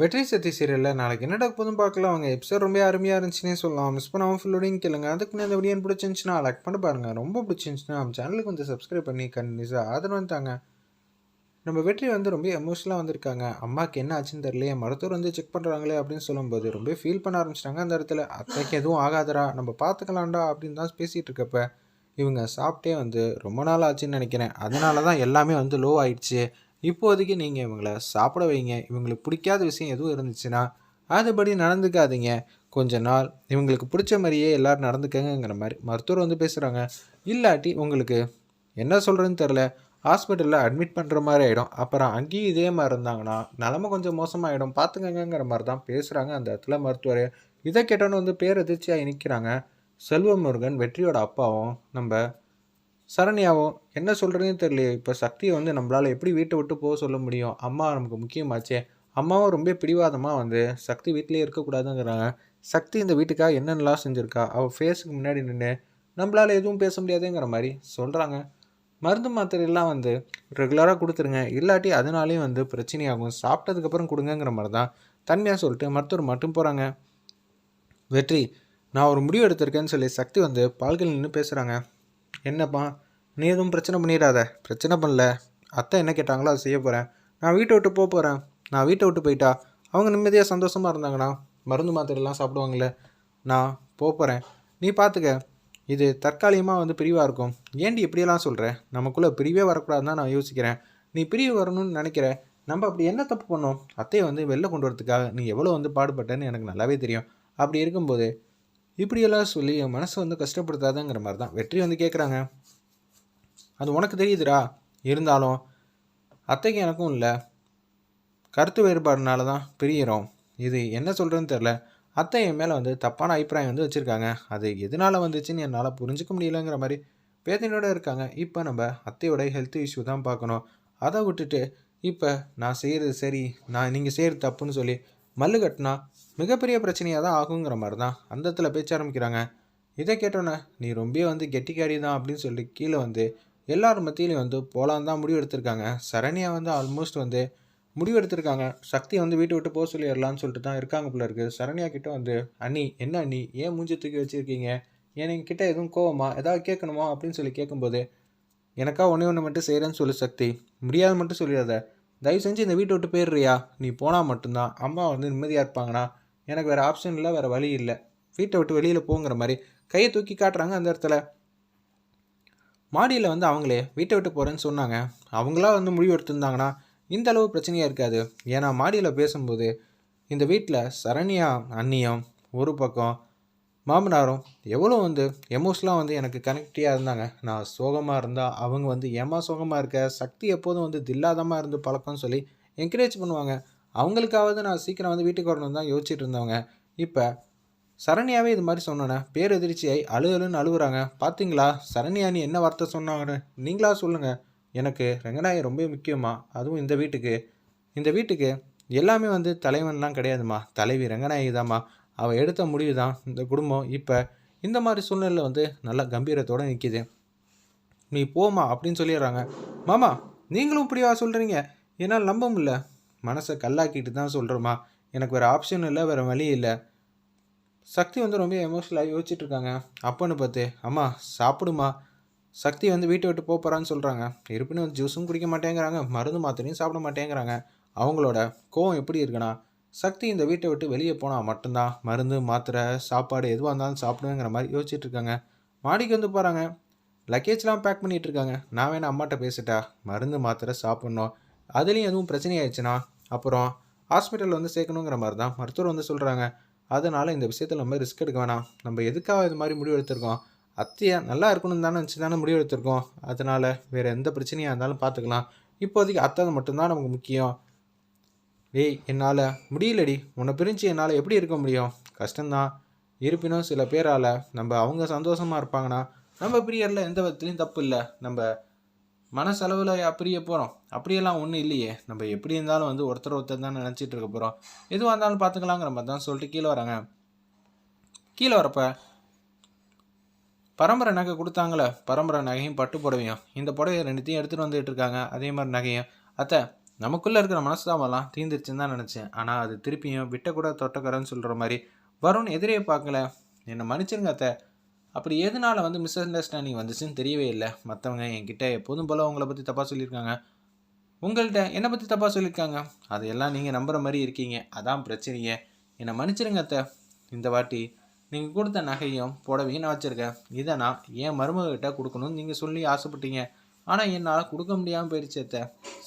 வெற்றி சத்தி சீரியலில் நாளைக்கு என்ன டாக் போதும் பார்க்கலாம். அவங்க எபிசோட் ரொம்ப அருமையாக இருந்துச்சுன்னே சொல்லலாம். மிஸ் பண்ணாமல் ஃபுல்லோடையும் கேளுங்க. அதுக்கு இந்த அந்த வீடியோ பிடிச்சிருந்துச்சுன்னா லைக் பண்ணி பாருங்கள் ரொம்ப பிடிச்சிருந்துச்சுன்னா நம்ம சேனலுக்கு வந்து சப்ஸ்கிரைப் பண்ணி கண்டிப்பாக ஆதரவு தாங்க. நம்ம வெற்றி வந்து ரொம்ப எமோஷனலாக வந்திருக்காங்க. அம்மாவுக்கு என்ன ஆச்சுன்னு தெரியலையே. மருத்துவர் வந்து செக் பண்ணுறாங்களே அப்படின்னு சொல்லும்போது ரொம்ப ஃபீல் பண்ண ஆரம்பிச்சிட்டாங்க அந்த இடத்துல. அத்தைக்கு எதுவும் ஆகாதரா நம்ம பார்த்துக்கலாம்டா அப்படின்னு தான் பேசிகிட்டு இருக்கப்ப இவங்க சாப்பிட்டே வந்து ரொம்ப நாள் ஆச்சுன்னு நினைக்கிறேன். அதனால தான் எல்லாமே வந்து லோ ஆயிடுச்சு. இப்போதைக்கு நீங்கள் இவங்கள சாப்பிட வைங்க. இவங்களுக்கு பிடிக்காத விஷயம் எதுவும் இருந்துச்சுன்னா அதுபடி நடந்துக்காதீங்க. கொஞ்ச நாள் இவங்களுக்கு பிடிச்ச மாதிரியே எல்லோரும் நடந்துக்கங்கிற மாதிரி மருத்துவர் வந்து பேசுகிறாங்க இல்லாட்டி உங்களுக்கு என்ன சொல்கிறதுன்னு தெரில ஹாஸ்பிட்டலில் அட்மிட் பண்ணுற மாதிரி ஆகிடும் அப்புறம் அங்கேயும் இதே மாதிரி இருந்தாங்கன்னா நிலமை கொஞ்சம் மோசமாகிடும் பார்த்துக்கங்கிற மாதிரி தான் பேசுகிறாங்க அந்த இடத்துல மருத்துவர். இதை கேட்டோன்னு வந்து பேரதிர்ச்சியாக நிற்கிறாங்க செல்வமுருகன் வெற்றியோட அப்பாவும் நம்ம சரண்யாவும் என்ன சொல்கிறதுன்னு தெரியலையே இப்போ சக்தியை வந்து நம்மளால் எப்படி வீட்டை விட்டு போக சொல்ல முடியும்? அம்மா நமக்கு முக்கியமாச்சே. அம்மாவும் ரொம்ப பிடிவாதமாக வந்து சக்தி வீட்டிலே இருக்கக்கூடாதுங்கிறாங்க. சக்தி இந்த வீட்டுக்காக என்னென்னலாம் செஞ்சுருக்கா? அவள் ஃபேஸுக்கு முன்னாடி நின்று நம்மளால் எதுவும் பேச முடியாதுங்கிற மாதிரி சொல்கிறாங்க மருந்து மாத்திரையெல்லாம் வந்து ரெகுலராக கொடுத்துருங்க. இல்லாட்டி அதனாலேயும் வந்து பிரச்சனையாகும். சாப்பிட்டதுக்கப்புறம் கொடுங்கங்கிற மாதிரி தான் தன்மையாக சொல்லிட்டு மருத்துவர் மட்டும் போகிறாங்க வெற்றி நான் ஒரு முடிவு எடுத்திருக்கேன்னு சொல்லி சக்தி வந்து பால்கள் நின்று பேசுகிறாங்க என்னப்பா? நீ எதுவும் பிரச்சனை பண்ணிடாத. பிரச்சனை பண்ணல. அத்தை என்ன கேட்டாங்களோ அதை செய்ய போகிறேன் நான் வீட்டை விட்டு போக போகிறேன் நான் வீட்டை விட்டு போயிட்டா அவங்க நிம்மதியாக சந்தோஷமாக இருந்தாங்கண்ணா மருந்து மாத்திரைலாம் சாப்பிடுவாங்களே நான் போக போகிறேன் நீ பார்த்துக்க இது தற்காலிகமாக வந்து பிரிவாக இருக்கும். ஏண்டி இப்படியெல்லாம் சொல்கிற நமக்குள்ளே பிரிவே வரக்கூடாதுன்னு தான் நான் யோசிக்கிறேன். நீ பிரிவு வரணும்னு நினைக்கிற. நம்ம அப்படி என்ன தப்பு பண்ணோம்? அத்தையை வந்து வெளில கொண்டு வரதுக்காக நீ எவ்வளோ வந்து பாடுபட்டேன்னு எனக்கு நல்லாவே தெரியும். அப்படி இருக்கும்போது இப்படியெல்லாம் சொல்லி என் மனசை வந்து கஷ்டப்படுத்தாதங்கிற மாதிரி தான் வெற்றி வந்து கேட்குறாங்க அது உனக்கு தெரியுதுடா. இருந்தாலும் அத்தைக்கு எனக்கும் இல்லை. கருத்து வேறுபாடுனால தான் பிரியிறோம். இது என்ன சொல்கிறதுன்னு தெரில அத்தை என் மேலே வந்து தப்பான அபிப்பிராயம் வந்து வச்சுருக்காங்க. அது எதனால் வந்துச்சுன்னு என்னால் புரிஞ்சிக்க முடியலங்கிற மாதிரி வேதனையோடு இருக்காங்க. இப்போ நம்ம அத்தையோட ஹெல்த் இஷ்யூ தான் பார்க்கணும். அதை விட்டுட்டு இப்போ நான் செய்கிறது சரி நான் நீங்கள் செய்கிறது தப்புன்னு சொல்லி மல்லு கட்டினா மிகப்பெரிய பிரச்சனையாக தான் ஆகுங்கிற மாதிரி தான் அந்த இடத்துல பேச்ச ஆரம்பிக்கிறாங்க. இதை கேட்டோன்னே நீ ரொம்ப வந்து கெட்டிக்காரி தான் அப்படின்னு சொல்லி கீழே வந்து எல்லார் மத்தியிலையும் வந்து போலான் தான் முடிவு எடுத்திருக்காங்க. சரணியா வந்து ஆல்மோஸ்ட் வந்து முடிவு எடுத்திருக்காங்க. சக்தி வந்து வீட்டை விட்டு போக சொல்லிடலான்னு சொல்லிட்டு தான் இருக்காங்க போல இருக்குது சரண்யா கிட்ட வந்து அண்ணி என்ன அண்ணி? ஏன் மூஞ்சி தூக்கி வச்சுருக்கீங்க? ஏன் கிட்ட எதுவும் கோவமா? ஏதாவது கேட்கணுமா? அப்படின்னு சொல்லி கேட்கும்போது எனக்கா ஒன்றே ஒன்று மட்டும் செய்கிறேன்னு சொல்லு சக்தி. முடியாது மட்டும் சொல்லிடாத. தயவு செஞ்சு இந்த வீட்டை விட்டு போயிடுறியா? நீ போனால் மட்டும்தான். அம்மா வந்து நிம்மதியாக இருப்பாங்கண்ணா. எனக்கு வேறு ஆப்ஷன் இல்லை வேறு வழி இல்லை. வீட்டை விட்டு வெளியில் போங்கிற மாதிரி கையை தூக்கி காட்டுறாங்க அந்த இடத்துல. மாடியில் வந்து அவங்களே வீட்டை விட்டு போகிறேன்னு சொன்னாங்க. அவங்களா வந்து முடிவு எடுத்திருந்தாங்கன்னா இந்த அளவு பிரச்சனையாக இருக்காது. ஏன்னா மாடியில் பேசும்போது இந்த வீட்டில் சரண்யா அந்நியம் ஒரு பக்கம் மாமனாரும் எவ்வளோ வந்து எமோஷனலாக வந்து எனக்கு கனெக்டியாக இருந்தாங்க. நான் சோகமாக இருந்தால் அவங்க வந்து ஏமா சோகமாக இருக்க? சக்தி எப்போதும் வந்து தில்லாதமாக இருந்து பழக்கம்னு சொல்லி என்கரேஜ் பண்ணுவாங்க. அவங்களுக்காவது நான் சீக்கிரம் வந்து வீட்டுக்கு வரணும் தான் யோசிச்சுட்டு இருந்தவங்க. இப்போ சரண்யாவே இது மாதிரி சொன்னோன்னே பேர் எதிர்ச்சியாய் அழுகலுன்னு அழுகுறாங்க பார்த்தீங்களா சரண்யா நீ என்ன வார்த்தை சொன்னாங்கன்னு நீங்களா சொல்லுங்கள் எனக்கு ரெங்கநாயகம் ரொம்ப முக்கியமாக அதுவும் இந்த வீட்டுக்கு. இந்த வீட்டுக்கு எல்லாமே வந்து தலைவன்லாம் கிடையாதுமா தலைவி ரெங்கநாயகி தாம்மா அவள் எடுத்த முடிவு தான் இந்த குடும்பம் இப்போ இந்த மாதிரி சூழ்நிலையில் வந்து நல்லா கம்பீரத்தோடு நிற்கிது நீ போமா அப்படின்னு சொல்லிடுறாங்க. மாமா நீங்களும் இப்படியா சொல்கிறீங்க என்னால் நம்ப முடியல. மனசை கல்லாக்கிட்டு தான் சொல்கிறோமா எனக்கு வேறு ஆப்ஷன் இல்லை வேறு வழி இல்லை. சக்தி வந்து ரொம்ப எமோஷனலாக யோசிச்சுட்ருக்காங்க இருக்காங்க. பார்த்து அம்மா சாப்பிடுமா? சக்தி வந்து வீட்டை விட்டு போகிறான்னு சொல்கிறாங்க இருப்பினும் ஜூஸும் குடிக்க மாட்டேங்கிறாங்க. மருந்து மாத்திரையும் சாப்பிட மாட்டேங்கிறாங்க. அவங்களோட கோவம் எப்படி இருக்குன்னா சக்தி இந்த வீட்டை விட்டு வெளியே போனால் மட்டும்தான். மருந்து மாத்திரை சாப்பாடு எதுவாக இருந்தாலும் சாப்பிடுவேங்கிற மாதிரி யோசிச்சுட்டு இருக்காங்க. மாடிக்கு வந்து போகிறாங்க லக்கேஜ்லாம் பேக் பண்ணிகிட்டு இருக்காங்க. நான் வேணா அம்மாட்ட பேசிட்டா. மருந்து மாத்திரை சாப்பிட்ணும். அதுலேயும் எதுவும் பிரச்சனை ஆயிடுச்சுன்னா அப்புறம் ஹாஸ்பிட்டல் வந்து சேர்க்கணுங்கிற மாதிரி தான் மருத்துவர் வந்து சொல்கிறாங்க அதனால் இந்த விஷயத்தில் நம்ம ரிஸ்க் எடுக்க வேணாம். நம்ம எதுக்காக இது மாதிரி முடிவு எடுத்திருக்கோம்? அத்தையா நல்லா இருக்கணும் தானே நினச்சி தானே முடிவு எடுத்திருக்கோம். அதனால் வேறு எந்த பிரச்சனையாக இருந்தாலும் பார்த்துக்கலாம். இப்போதைக்கு அத்தை மட்டும்தான் நமக்கு முக்கியம். ஏய் என்னால் முடியலடி. உன்னை பிரிஞ்சு என்னால் எப்படி இருக்க முடியும்? கஷ்டம்தான். இருப்பினும் சில பேரால் நம்ம அவங்க சந்தோஷமாக இருப்பாங்கன்னா நம்ம பிரியரில் எந்த விதத்துலையும் தப்பு இல்லை. நம்ம மனசளவில் பிரிய போகிறோம் அப்படியெல்லாம் ஒன்றும் இல்லையே. நம்ம எப்படி இருந்தாலும் வந்து ஒருத்தர் ஒருத்தர் தான் நினச்சிட்டு இருக்க போகிறோம் எதுவாக இருந்தாலும் பார்த்துக்கலாங்கிற மாதிரி தான் சொல்லிட்டு கீழே வராங்க. கீழே வரப்ப பரம்பரை நகை கொடுத்தாங்களே. பரம்பரை நகையும் பட்டு புடவையும். இந்த புடவையை ரெண்டுத்தையும் எடுத்துகிட்டு வந்துகிட்டு இருக்காங்க. அதே மாதிரி நகையும். அத்தை நமக்குள்ளே இருக்கிற மனஸ்தாபம்லாம் தீந்துருச்சுன்னு தான் நினச்சேன். ஆனால் அது திருப்பியும் விட்டக்கூட தொட்டக்கரன்னு சொல்கிற மாதிரி வருண் எதிரே பார்க்கல. என்னை மன்னிச்சிருங்க அத்தை. அப்படி எதனால வந்து மிஸ் அண்டர்ஸ்டாண்டிங் வந்துச்சுன்னு தெரியவே இல்லை. மற்றவங்க என்கிட்ட எப்போதும் போல் உங்களை பற்றி தப்பாக சொல்லியிருக்காங்க. உங்கள்கிட்ட என்னை பற்றி தப்பாக சொல்லியிருக்காங்க? அதையெல்லாம் நீங்கள் நம்புகிற மாதிரி இருக்கீங்க. அதான் பிரச்சனையே. என்னை மன்னிச்சிருங்க அத்தை. இந்த வாட்டி நீங்கள் கொடுத்த நகையும் புடவையும் நான் வச்சுருக்கேன். இதை நான் என் மருமகிட்ட கொடுக்கணும்னு நீங்கள் சொல்லி ஆசைப்பட்டீங்க. ஆனால் என்னால் கொடுக்க முடியாமல் போயிடுச்சு அத்தை.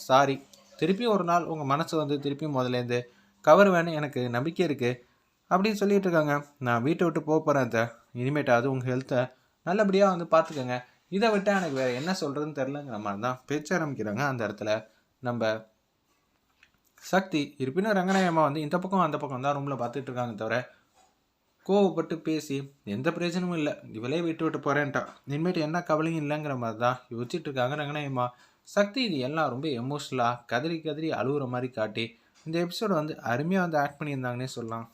சாரி திருப்பி ஒரு நாள் உங்கள் மனசு வந்து திருப்பி முதலேருந்து கவர் வேணும் எனக்கு நம்பிக்கை இருக்குது அப்படின்னு சொல்லிட்டு இருக்காங்க. நான் வீட்டை விட்டு போக போகிறேன் அத்தை. இனிமேட்டாவது உங்கள் ஹெல்த்தை நல்லபடியாக வந்து பார்த்துக்கோங்க இதை விட்டால் எனக்கு வேறு என்ன சொல்கிறதுன்னு தெரிலங்கிற மாதிரி தான் பேச்ச ஆரம்பிக்கிறாங்க அந்த இடத்துல. நம்ம சக்தி இருப்பினும் ரங்கநாயம்மா வந்து இந்த பக்கம் அந்த பக்கம் தான் ரூமில் பார்த்துட்டு இருக்காங்க தவிர கோவப்பட்டு பேசி எந்த பிரயோஜனமும் இல்லை. இவளே விட்டு விட்டு போகிறேன்ட்டா இனிமேட்டு என்ன கவலையும் இல்லைங்கிற மாதிரி தான் யோசிச்சுட்டு இருக்காங்க ரங்கநாயம்மா சக்தி இது எல்லாம் ரொம்ப எமோஷ்னலாக கதறி கதறி அழுகுற மாதிரி காட்டி இந்த எபிசோடு வந்து அருமையாக வந்து ஆக்ட் பண்ணியிருந்தாங்கன்னே சொல்லலாம்.